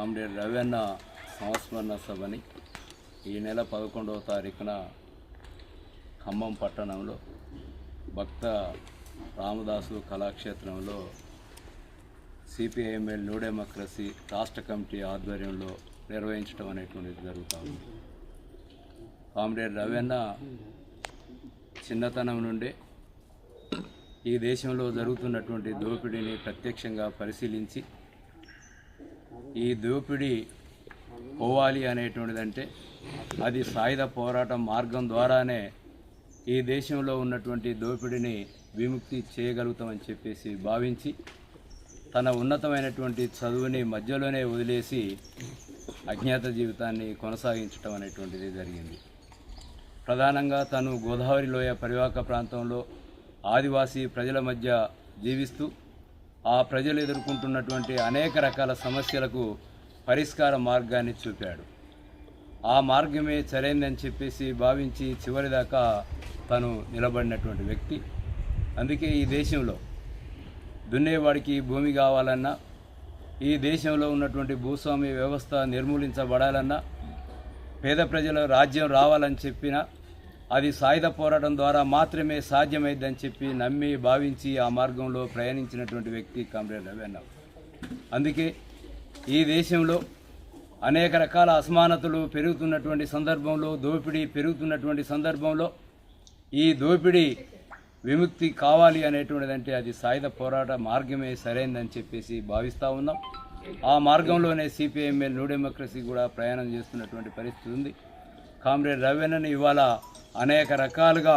Comrade Ravanna సంస్మరణ సభని ఈ నెల పదకొండవ తారీఖున ఖమ్మం పట్టణంలో భక్త రామదాసు కళాక్షేత్రంలో సిపిఐఎంఎల్ న్యూ డెమోక్రసీ రాష్ట్ర కమిటీ ఆధ్వర్యంలో నిర్వహించడం అనేటువంటిది జరుగుతూ ఉంది. కామ్రేడ్ రవెన్న చిన్నతనం నుండే ఈ దేశంలో జరుగుతున్నటువంటి దోపిడీని ప్రత్యక్షంగా పరిశీలించి ఈ దోపిడీ పోవాలి అనేటువంటిదంటే అది సాయుధ పోరాటం మార్గం ద్వారానే ఈ దేశంలో ఉన్నటువంటి దోపిడీని విముక్తి చేయగలుగుతామని చెప్పేసి భావించి తన ఉన్నతమైనటువంటి చదువుని మధ్యలోనే వదిలేసి అజ్ఞాత జీవితాన్ని కొనసాగించడం అనేటువంటిది జరిగింది. ప్రధానంగా తను గోదావరి లోయ పరివాహక ప్రాంతంలో ఆదివాసీ ప్రజల మధ్య జీవిస్తూ ఆ ప్రజలు ఎదుర్కొంటున్నటువంటి అనేక రకాల సమస్యలకు పరిష్కార మార్గాన్ని చూపాడు. ఆ మార్గమే సరైందని చెప్పేసి భావించి చివరిదాకా తను నిలబడినటువంటి వ్యక్తి. అందుకే ఈ దేశంలో దున్నేవాడికి భూమి కావాలన్నా ఈ దేశంలో ఉన్నటువంటి భూస్వామ్య వ్యవస్థ నిర్మూలించబడాలన్నా పేద ప్రజల రాజ్యం రావాలని చెప్పినా అది సాయుధ పోరాటం ద్వారా మాత్రమే సాధ్యమైందని చెప్పి నమ్మి భావించి ఆ మార్గంలో ప్రయాణించినటువంటి వ్యక్తి కామ్రేడ్ రవీణ అందుకే ఈ దేశంలో అనేక రకాల అసమానతలు పెరుగుతున్నటువంటి సందర్భంలో దోపిడీ పెరుగుతున్నటువంటి సందర్భంలో ఈ దోపిడీ విముక్తి కావాలి అనేటువంటిదంటే అది సాయుధ పోరాట మార్గమే సరైందని చెప్పేసి భావిస్తూ ఉన్నాం. ఆ మార్గంలోనే సిపిఎంఎల్ న్యూ డెమోక్రసీ కూడా ప్రయాణం చేస్తున్నటువంటి పరిస్థితి ఉంది. కామ్రేడ్ రవీణని ఇవాళ అనేక రకాలుగా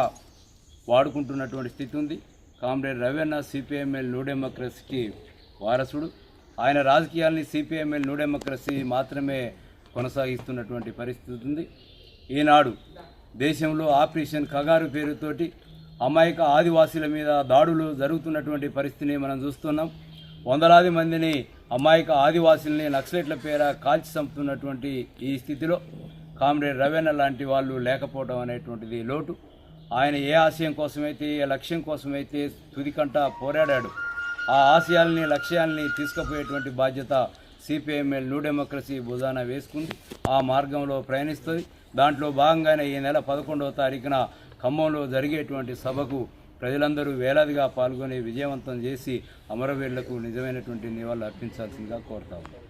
వాడుకుంటున్నటువంటి స్థితి ఉంది. కామ్రేడ్ రవీణ సిపిఎంఎల్ న్యూ డెమోక్రసీకి వారసుడు. ఆయన రాజకీయాల్ని సిపిఎంఎల్ న్యూ డెమోక్రసీ మాత్రమే కొనసాగిస్తున్నటువంటి పరిస్థితి ఉంది. ఈనాడు దేశంలో ఆపరేషన్ కగారు పేరుతోటి అమాయక ఆదివాసీల మీద దాడులు జరుగుతున్నటువంటి పరిస్థితిని మనం చూస్తున్నాం. వందలాది మందిని అమాయక ఆదివాసుల్ని నక్సలైట్ల పేర కాల్చి చంపుతున్నటువంటి ఈ స్థితిలో కామ్రేడ్ రవేణ లాంటి వాళ్ళు లేకపోవడం అనేటువంటిది లోటు. ఆయన ఏ ఆశయం కోసమైతే ఏ లక్ష్యం కోసమైతే తుదికంట పోరాడాడు ఆ ఆశయాల్ని లక్ష్యాల్ని తీసుకుపోయేటువంటి బాధ్యత సిపిఎంఎల్ న్యూ డెమోక్రసీ భుజాన వేసుకుంది. ఆ మార్గంలో ప్రయాణిస్తుంది. దాంట్లో భాగంగానే ఈ నెల పదకొండవ తారీఖున ఖమ్మంలో జరిగేటువంటి సభకు ప్రజలందరూ వేలాదిగా పాల్గొని విజయవంతం చేసి అమరవీరులకు నిజమైనటువంటి నివాళులు అర్పించాల్సిందిగా కోరుతా ఉన్నాం.